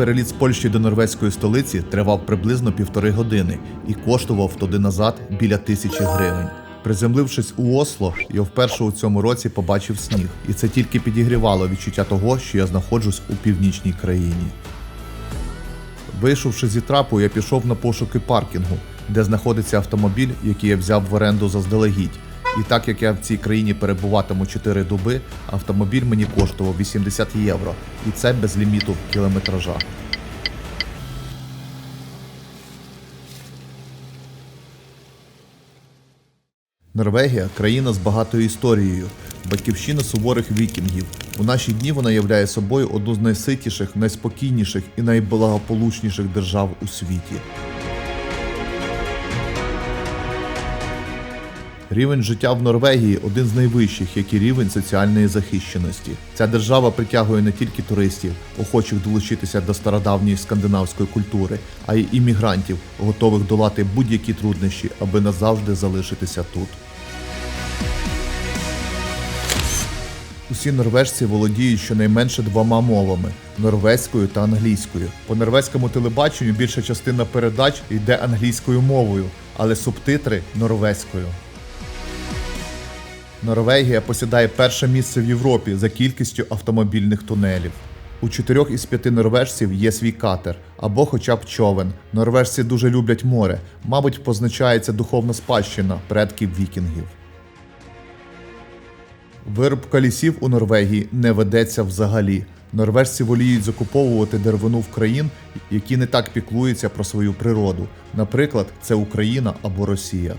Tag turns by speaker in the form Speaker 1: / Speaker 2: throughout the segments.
Speaker 1: Переліт з Польщі до норвезької столиці тривав приблизно півтори години і коштував туди назад біля тисячі гривень. Приземлившись у Осло, я вперше у цьому році побачив сніг, і це тільки підігрівало відчуття того, що я знаходжусь у північній країні. Вийшовши зі трапу, я пішов на пошуки паркінгу, де знаходиться автомобіль, який я взяв в оренду заздалегідь. І так як я в цій країні перебуватиму 4 доби, автомобіль мені коштував 80 євро, і це без ліміту кілометража. Норвегія країна з багатою історією, батьківщина суворих вікінгів. У наші дні вона являє собою одну з найситіших, найспокійніших і найблагополучніших держав у світі. Рівень життя в Норвегії один з найвищих, як і рівень соціальної захищеності. Ця держава притягує не тільки туристів, охочих долучитися до стародавньої скандинавської культури, а й іммігрантів, готових долати будь-які труднощі, аби назавжди залишитися тут. Усі норвежці володіють щонайменше двома мовами норвезькою та англійською. По норвезькому телебаченню більша частина передач йде англійською мовою, але субтитри норвезькою. Норвегія посідає перше місце в Європі за кількістю автомобільних тунелів. У чотирьох із п'яти норвежців є свій катер або хоча б човен. Норвежці дуже люблять море. Мабуть, позначається духовна спадщина предків вікінгів. Вирубка лісів у Норвегії не ведеться взагалі. Норвежці воліють закуповувати деревину в країн, які не так піклуються про свою природу. Наприклад, це Україна або Росія.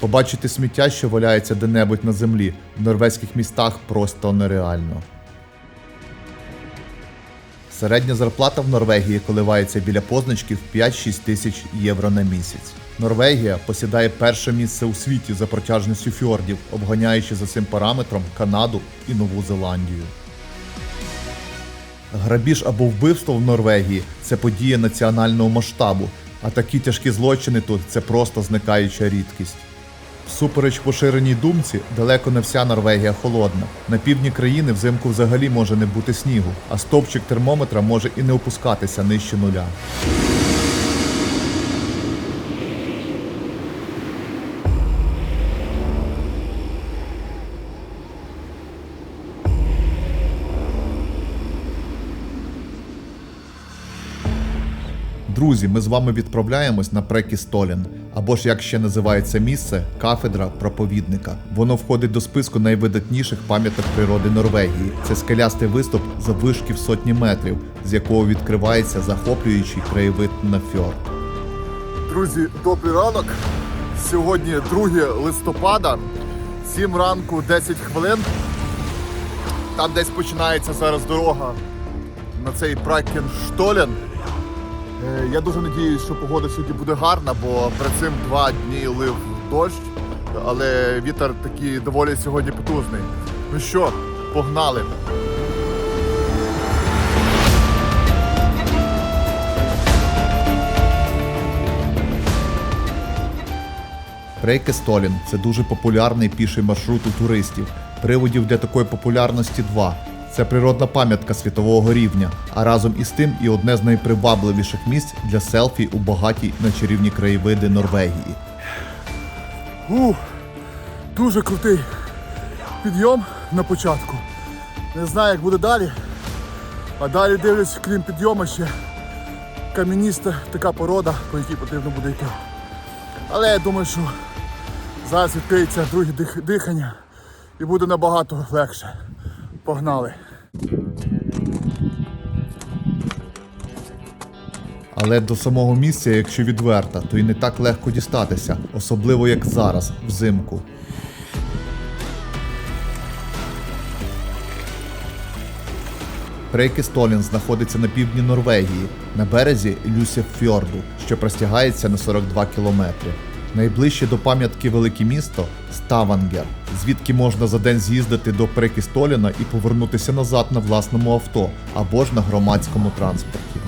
Speaker 1: Побачити сміття, що валяється де-небудь на землі, в норвезьких містах просто нереально. Середня зарплата в Норвегії коливається біля позначків 5-6 тисяч євро на місяць. Норвегія посідає перше місце у світі за протяжністю фьордів, обганяючи за цим параметром Канаду і Нову Зеландію. Грабіж або вбивство в Норвегії це подія національного масштабу, а такі тяжкі злочини тут це просто зникаюча рідкість. Всупереч поширеній думці, далеко не вся Норвегія холодна. На півдні країни взимку взагалі може не бути снігу, а стовпчик термометра може і не опускатися нижче нуля. Друзі, ми з вами відправляємось на Прекістолін, або ж як ще називається місце кафедра проповідника. Воно входить до списку найвидатніших пам'яток природи Норвегії. Це скелястий виступ за вишки в сотні метрів, з якого відкривається захоплюючий краєвид на фьорд.
Speaker 2: Друзі, добрий ранок. Сьогодні 2 листопада, 7 ранку, 10 хвилин. Там десь починається зараз дорога на цей Бракенштолен. Я дуже надіюсь, що погода сьогодні буде гарна, бо перед цим два дні лив дощ, але вітер такий доволі сьогодні потужний. Ну що, погнали!
Speaker 1: Прейкестолін це дуже популярний піший маршрут у туристів. Приводів для такої популярності два. Це природна пам'ятка світового рівня, а разом із тим і одне з найпривабливіших місць для селфі у багатій на чарівні краєвиди Норвегії.
Speaker 2: Ух, дуже крутий підйом на початку. Не знаю, як буде далі. А далі дивлюсь, крім підйому ще кам'яніста така порода, по якій потрібно буде йти. Але я думаю, що зараз відкриється друге дих- дихання і буде набагато легше. Погнали.
Speaker 1: Але до самого місця, якщо відверто, то й не так легко дістатися, особливо як зараз, взимку. Прейкестолін знаходиться на півдні Норвегії, на березі Люсефьорду, що простягається на 42 кілометри. Найближче до пам'ятки велике місто Ставангер, звідки можна за день з'їздити до Прекістоліна і повернутися назад на власному авто або ж на громадському транспорті.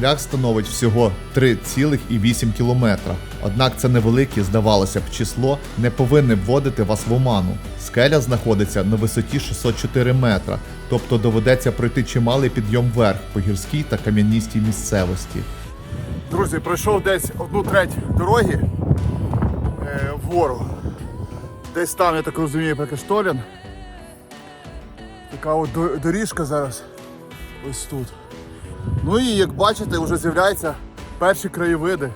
Speaker 1: Шлях становить всього 3,8 кілометра. Однак це невелике, здавалося б, число не повинне вводити вас в оману. Скеля знаходиться на висоті 604 метра, тобто доведеться пройти чималий підйом вверх по гірській та кам'яністій місцевості.
Speaker 2: Друзі, пройшов десь одну треть дороги е, вгору. Десь там, я так розумію, Пекештолін. Така от доріжка зараз. Ось тут. Ну і як бачите, вже з'являються перші краєвиди.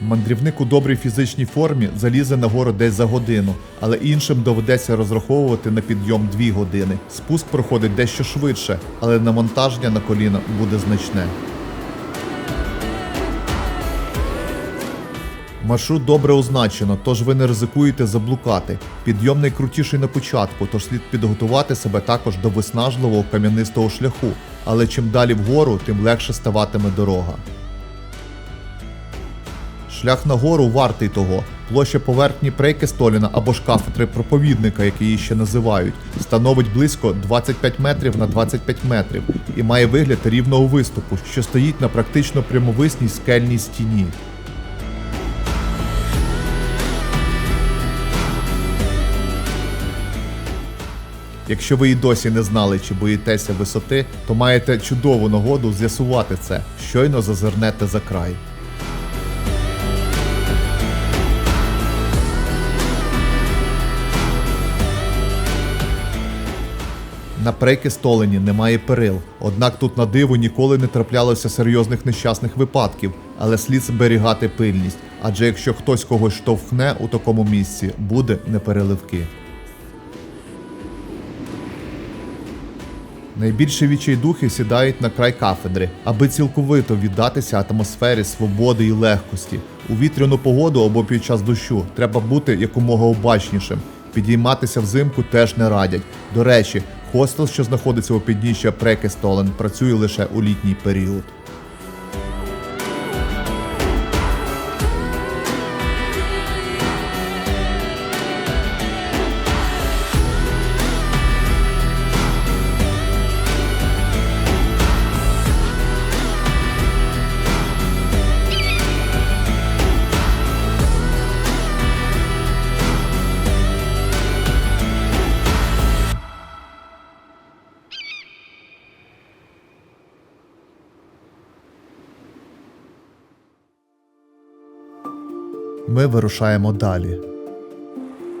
Speaker 1: Мандрівник у добрій фізичній формі залізе на гору десь за годину, але іншим доведеться розраховувати на підйом 2 години. Спуск проходить дещо швидше, але навантаження на коліна буде значне. Маршрут добре означено, тож ви не ризикуєте заблукати. Підйом найкрутіший на початку, тож слід підготувати себе також до виснажливого кам'янистого шляху. Але чим далі вгору, тим легше ставатиме дорога. Шлях нагору вартий того. Площа поверхні Прейкестоліна або ж кафедри проповідника, як її ще називають, становить близько 25 метрів на 25 метрів і має вигляд рівного виступу, що стоїть на практично прямовисній скельній стіні. Якщо ви і досі не знали, чи боїтеся висоти, то маєте чудову нагоду з'ясувати це, щойно зазирнете за край. На Прейкестолені немає перил, однак тут на диво ніколи не траплялося серйозних нещасних випадків, але слід зберігати пильність, адже якщо хтось когось штовхне у такому місці, буде непереливки. Найбільше відчайдухи сідають на край кафедри, аби цілковито віддатися атмосфері свободи і легкості. У вітряну погоду або під час дощу треба бути якомога обачнішим. Підійматися взимку теж не радять. До речі, хостел, що знаходиться у підніжжя Прекестолен, працює лише у літній період. Ми вирушаємо далі.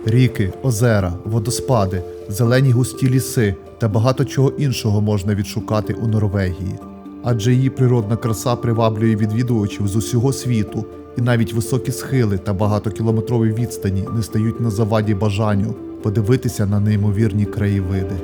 Speaker 1: Ріки, озера, водоспади, зелені густі ліси та багато чого іншого можна відшукати у Норвегії. Адже її природна краса приваблює відвідувачів з усього світу, і навіть високі схили та багатокілометрові відстані не стають на заваді бажанню подивитися на неймовірні краєвиди.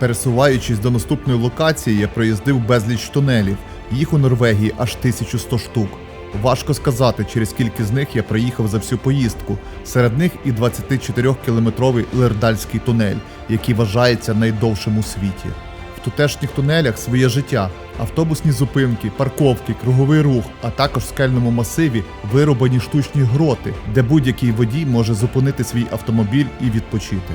Speaker 1: Пересуваючись до наступної локації, я проїздив безліч тунелів. Їх у Норвегії аж 1100 штук. Важко сказати, через скільки з них я проїхав за всю поїздку. Серед них і 24-кілометровий Лердальський тунель, який вважається найдовшим у світі. В тутешніх тунелях своє життя, автобусні зупинки, парковки, круговий рух, а також в скельному масиві вирубані штучні гроти, де будь-який водій може зупинити свій автомобіль і відпочити.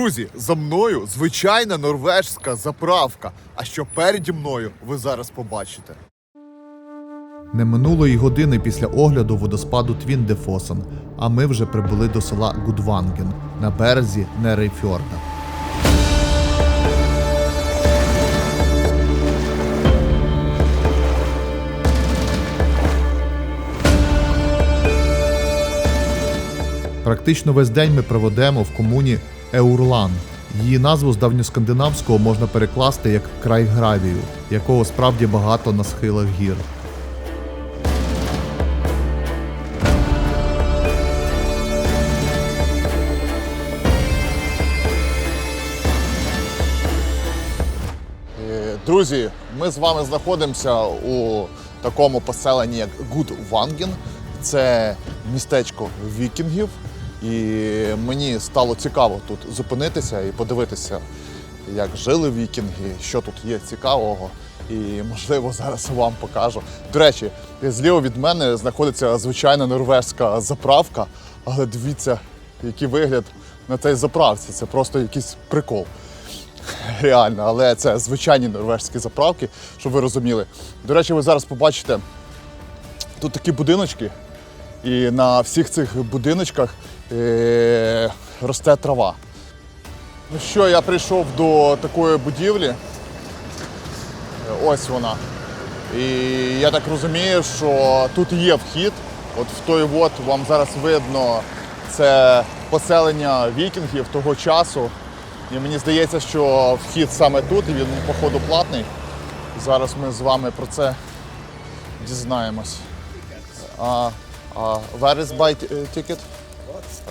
Speaker 2: Друзі, за мною звичайна норвежська заправка. А що переді мною ви зараз побачите.
Speaker 1: Не минуло й години після огляду водоспаду Твіндефосен, а ми вже прибули до села Гудванген на березі Нерейфьорда. Практично весь день ми проведемо в комуні Еурлан. Її назву з давньоскандинавського можна перекласти як край гравію, якого справді багато на схилах гір.
Speaker 2: Е, Друзі, ми з вами знаходимося у такому поселенні, як Гудванген. Це містечко вікінгів. І мені стало цікаво тут зупинитися і подивитися, як жили вікінги, що тут є цікавого. І можливо зараз вам покажу. До речі, зліва від мене знаходиться звичайна норвезька заправка, але дивіться, який вигляд на цій заправці. Це просто якийсь прикол. Реально, але це звичайні норвежські заправки, щоб ви розуміли. До речі, ви зараз побачите тут такі будиночки, і на всіх цих будиночках е- росте трава. Ну що, я прийшов до такої будівлі. Ось вона. І я так розумію, що тут є вхід. От в той от вам зараз видно це поселення вікінгів того часу. І мені здається, що вхід саме тут, і він, походу, платний. Зараз ми з вами про це дізнаємось. А, а where is buy ticket?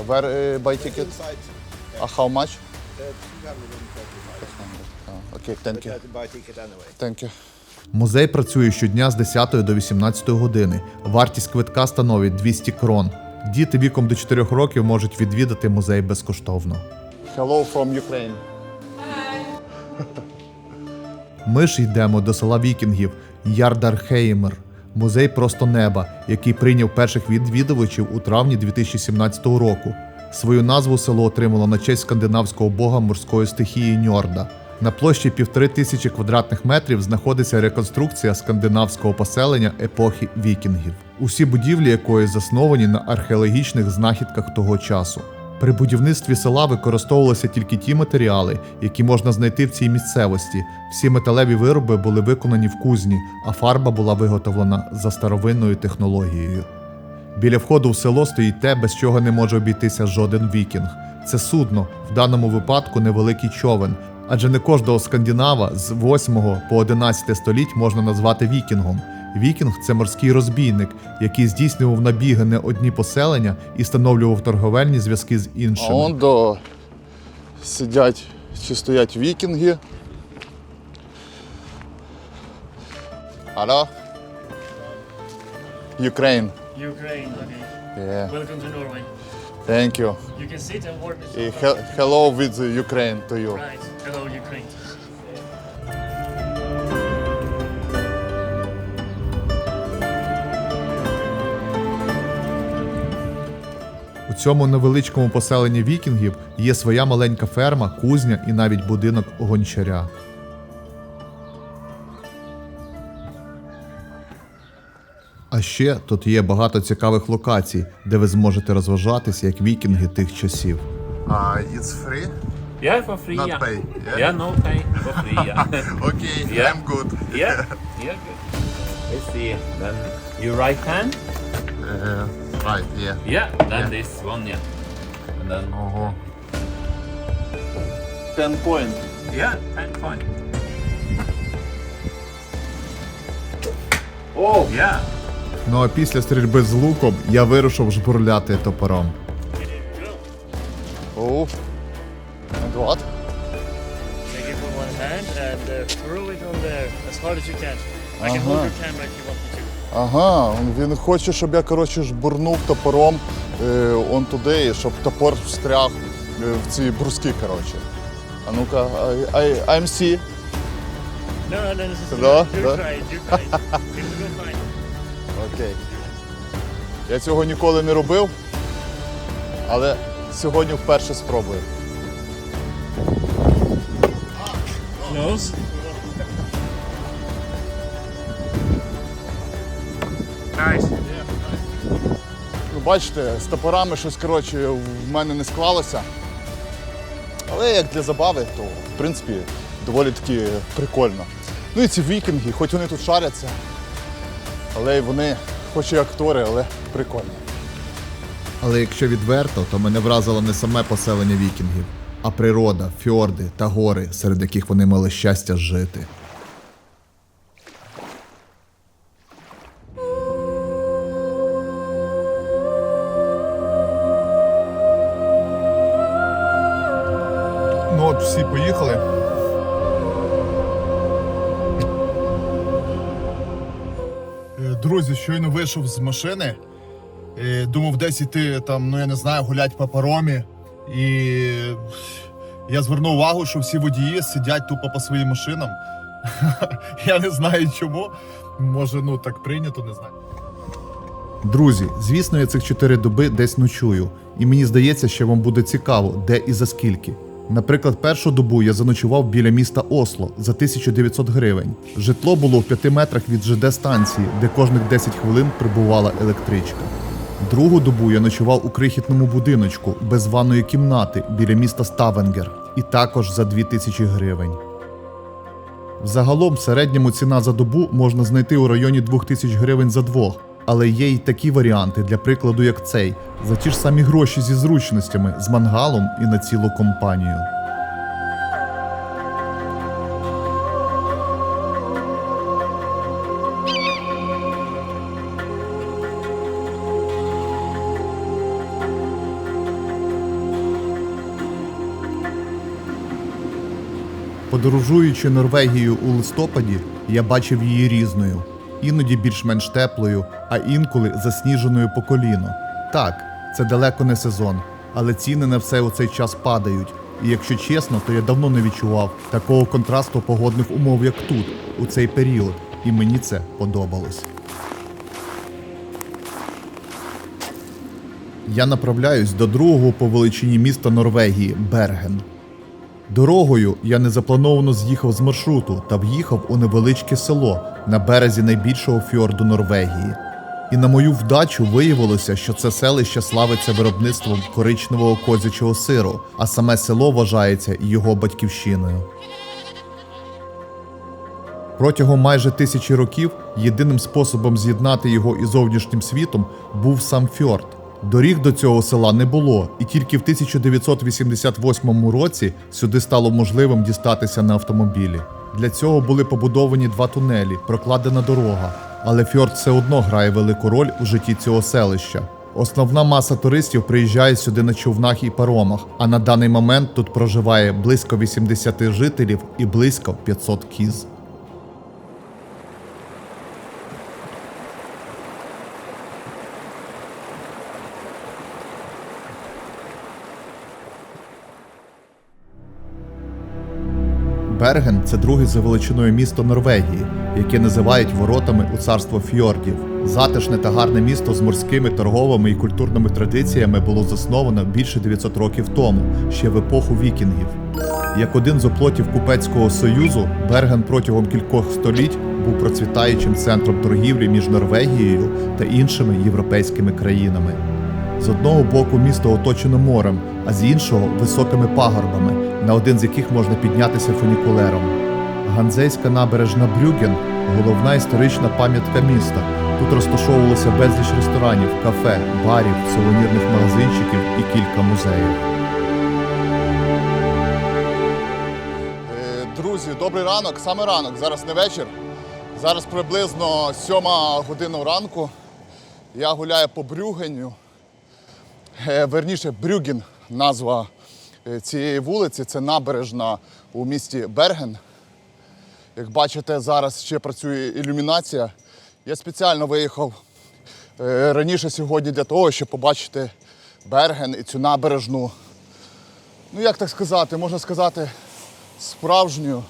Speaker 2: Where uh, buy ticket? А how much? Окей, thank you. Thank you.
Speaker 1: Музей працює щодня з 10 до 18 години. Вартість квитка становить 200 крон. Діти віком до 4 років можуть відвідати музей безкоштовно.
Speaker 2: Hello from Ukraine.
Speaker 1: Ми ж йдемо до села Вікінгів Ярдархеймер, музей просто неба, який прийняв перших відвідувачів у травні 2017 року. Свою назву село отримало на честь скандинавського бога морської стихії Ньорда. На площі півтори тисячі квадратних метрів знаходиться реконструкція скандинавського поселення епохи вікінгів, усі будівлі якої засновані на археологічних знахідках того часу. При будівництві села використовувалися тільки ті матеріали, які можна знайти в цій місцевості. Всі металеві вироби були виконані в кузні, а фарба була виготовлена за старовинною технологією. Біля входу в село стоїть те, без чого не може обійтися жоден вікінг. Це судно, в даному випадку невеликий човен, адже не кожного скандинава з 8 по 11 століть можна назвати вікінгом. Вікінг це морський розбійник, який здійснював набіги на одні поселення і встановлював торговельні зв'язки з
Speaker 2: А
Speaker 1: іншими.
Speaker 2: он до сидять чи стоять вікінги. Алло? Ukraine.
Speaker 3: Ukraine, okay.
Speaker 2: Yeah.
Speaker 3: Welcome to Norway.
Speaker 2: Thank you.
Speaker 3: You can sit and work.
Speaker 2: І hello with Ukraine to you.
Speaker 3: Right. Hello, Ukraine.
Speaker 1: Цьому невеличкому поселенні вікінгів є своя маленька ферма, кузня і навіть будинок гончаря. А ще тут є багато цікавих локацій, де ви зможете розважатись як вікінги тих часів.
Speaker 2: Uh, it's free?
Speaker 4: Yeah, for free.
Speaker 2: Not
Speaker 4: yeah.
Speaker 2: pay, yeah?
Speaker 4: Yeah, no pay for free. Yeah.
Speaker 2: Okay,
Speaker 4: Yeah.
Speaker 2: I'm good.
Speaker 4: yeah. Yeah. Good. Let's see. Then your right hand.
Speaker 2: Uh, right, yeah.
Speaker 4: Yeah. Then
Speaker 2: Yeah.
Speaker 4: this one. Yeah. And then.
Speaker 2: Ого. 10 point.
Speaker 4: Yeah. Ten point. Oh yeah.
Speaker 1: Ну а після стрільби з луком я вирушив жбурляти топором.
Speaker 2: Oh. And what?
Speaker 3: Take it with one hand and uh, throw it on there as hard as you can. I can
Speaker 2: Uh-huh.
Speaker 3: hold your camera if you.
Speaker 2: Ага, він хоче, щоб я коротше жбурнув топором е, он туди, і щоб топор встряг е, в ці бруски, коротше. А ну-ка, I, I, I'm C.
Speaker 3: No, no, is
Speaker 2: Да,
Speaker 3: you
Speaker 2: да.
Speaker 3: try it. You try it. It will go fine.
Speaker 2: Окей. Я цього ніколи не робив, але сьогодні вперше спробую.
Speaker 3: Close.
Speaker 2: Ну, бачите, з топорами щось коротше в мене не склалося. Але як для забави, то в принципі доволі таки прикольно. Ну і ці вікінги, хоч вони тут шаряться, але й вони, хоч і актори, але прикольно.
Speaker 1: Але якщо відверто, то мене вразило не саме поселення вікінгів, а природа, фьорди та гори, серед яких вони мали щастя жити.
Speaker 2: Ну от всі поїхали. Е, Друзі, щойно вийшов з машини. Е, Думав десь іти там, ну я не знаю, гулять по паромі. І я звернув увагу, що всі водії сидять тупо по своїм машинам. Я не знаю чому. Може, ну так прийнято, не знаю.
Speaker 1: Друзі, звісно, я цих чотири доби десь ночую, і мені здається, що вам буде цікаво, де і за скільки. Наприклад, першу добу я заночував біля міста Осло за 1900 гривень. Житло було в 5 метрах від ЖД станції, де кожних 10 хвилин прибувала електричка. Другу добу я ночував у крихітному будиночку без ванної кімнати біля міста Ставенгер, і також за 2000 гривень. Взагалом середньому ціна за добу можна знайти у районі 2000 гривень за двох. Але є й такі варіанти, для прикладу, як цей, за ті ж самі гроші зі зручностями, з мангалом і на цілу компанію. Подорожуючи Норвегією у листопаді, я бачив її різною, іноді більш-менш теплою, а інколи засніженою по коліно. Так, це далеко не сезон, але ціни на все у цей час падають. І якщо чесно, то я давно не відчував такого контрасту погодних умов, як тут, у цей період, і мені це подобалось. Я направляюсь до другого по величині міста Норвегії Берген. Дорогою я незаплановано з'їхав з маршруту та в'їхав у невеличке село на березі найбільшого фьорду Норвегії. І на мою вдачу виявилося, що це селище славиться виробництвом коричневого козячого сиру, а саме село вважається його батьківщиною. Протягом майже тисячі років єдиним способом з'єднати його із зовнішнім світом був сам фьорд. Доріг до цього села не було, і тільки в 1988 році сюди стало можливим дістатися на автомобілі. Для цього були побудовані два тунелі, прокладена дорога. Але фьорд все одно грає велику роль у житті цього селища. Основна маса туристів приїжджає сюди на човнах і паромах, а на даний момент тут проживає близько 80 жителів і близько 500 кіз. Берген це друге за величиною місто Норвегії, яке називають воротами у царство фьордів. Затишне та гарне місто з морськими торговими і культурними традиціями було засновано більше 900 років тому, ще в епоху вікінгів. Як один з оплотів Купецького союзу, Берген протягом кількох століть був процвітаючим центром торгівлі між Норвегією та іншими європейськими країнами. З одного боку місто оточено морем, а з іншого високими пагорбами, на один з яких можна піднятися фунікулером. Ганзейська набережна Брюген головна історична пам'ятка міста. Тут розташовувалося безліч ресторанів, кафе, барів, сувенірних магазинчиків і кілька музеїв.
Speaker 2: Е, Друзі, добрий ранок, саме ранок, зараз не вечір. Зараз приблизно сьома година ранку. Я гуляю по Брюгеню. Е, Верніше, Брюген назва цієї вулиці. Це набережна у місті Берген. Як бачите, зараз ще працює ілюмінація. Я спеціально виїхав е, раніше сьогодні для того, щоб побачити Берген і цю набережну. Ну, як так сказати, можна сказати, справжню,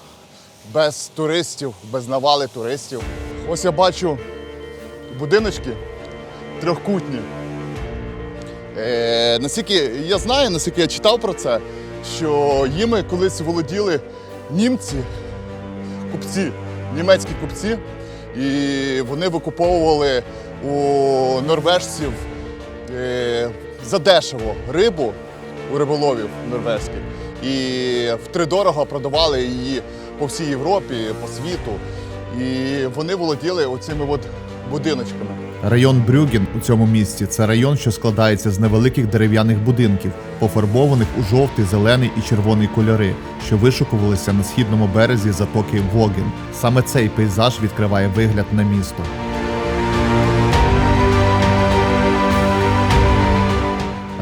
Speaker 2: без туристів, без навали туристів. Ось я бачу будиночки трьохкутні. Е, наскільки я знаю, наскільки я читав про це, що їми колись володіли німці, купці, німецькі купці, і вони викуповували у норвежців е, задешево рибу у риболовів норвезьких. І втридорого продавали її по всій Європі, по світу. І вони володіли оцими от будиночками.
Speaker 1: Район Брюген у цьому місті це район, що складається з невеликих дерев'яних будинків, пофарбованих у жовтий, зелений і червоний кольори, що вишукувалися на східному березі затоки Воген. Саме цей пейзаж відкриває вигляд на місто.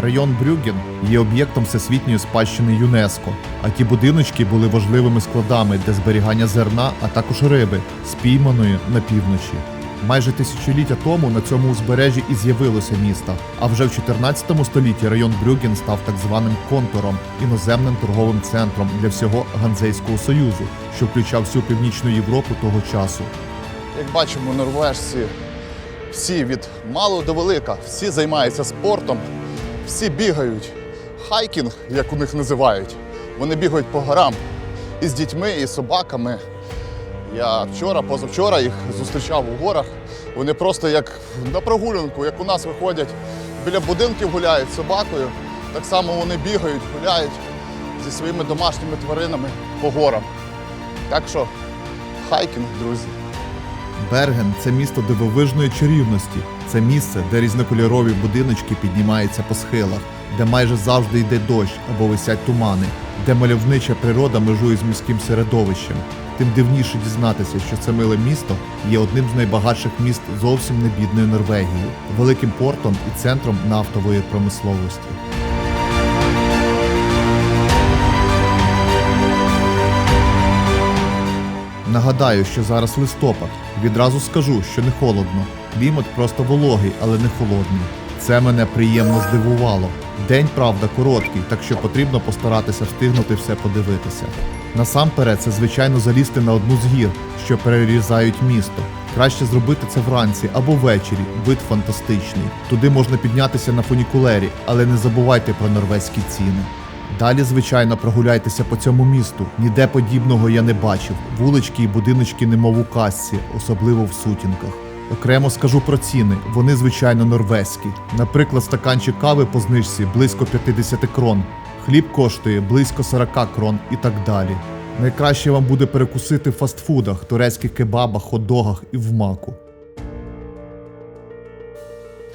Speaker 1: Район Брюген є об'єктом всесвітньої спадщини ЮНЕСКО, а ті будиночки були важливими складами для зберігання зерна, а також риби, спійманої на півночі. Майже тисячоліття тому на цьому узбережжі і з'явилося місто. А вже в 14 столітті район Брюген став так званим контуром, іноземним торговим центром для всього Ганзейського союзу, що включав всю північну Європу того часу.
Speaker 2: Як бачимо, норвежці всі від малого до велика, всі займаються спортом, всі бігають. Хайкінг, як у них називають. Вони бігають по горам і з дітьми, і собаками. Я вчора, позавчора їх зустрічав у горах. Вони просто як на прогулянку, як у нас виходять біля будинків гуляють з собакою. Так само вони бігають, гуляють зі своїми домашніми тваринами по горам. Так що хайкінг, друзі.
Speaker 1: Берген це місто дивовижної чарівності. Це місце, де різнокольорові будиночки піднімаються по схилах, де майже завжди йде дощ або висять тумани, де мальовнича природа межує з міським середовищем. Тим дивніше дізнатися, що це миле місто є одним з найбагатших міст зовсім не бідної Норвегії, великим портом і центром нафтової промисловості. Нагадаю, що зараз листопад. Відразу скажу, що не холодно. Клімат просто вологий, але не холодний. Це мене приємно здивувало. День, правда, короткий, так що потрібно постаратися встигнути все подивитися. Насамперед, це звичайно залізти на одну з гір, що перерізають місто. Краще зробити це вранці або ввечері. Вид фантастичний. Туди можна піднятися на фунікулері, але не забувайте про норвезькі ціни. Далі, звичайно, прогуляйтеся по цьому місту. Ніде подібного я не бачив. Вулички і будиночки немов у казці, особливо в сутінках. Окремо скажу про ціни. Вони, звичайно, норвезькі. Наприклад, стаканчик кави по знижці близько 50 крон. Хліб коштує близько 40 крон і так далі. Найкраще вам буде перекусити в фастфудах, турецьких кебабах, хот-догах і в маку.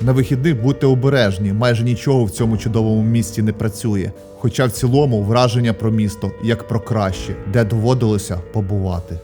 Speaker 1: На вихідних будьте обережні, майже нічого в цьому чудовому місті не працює. Хоча в цілому враження про місто як про краще, де доводилося побувати.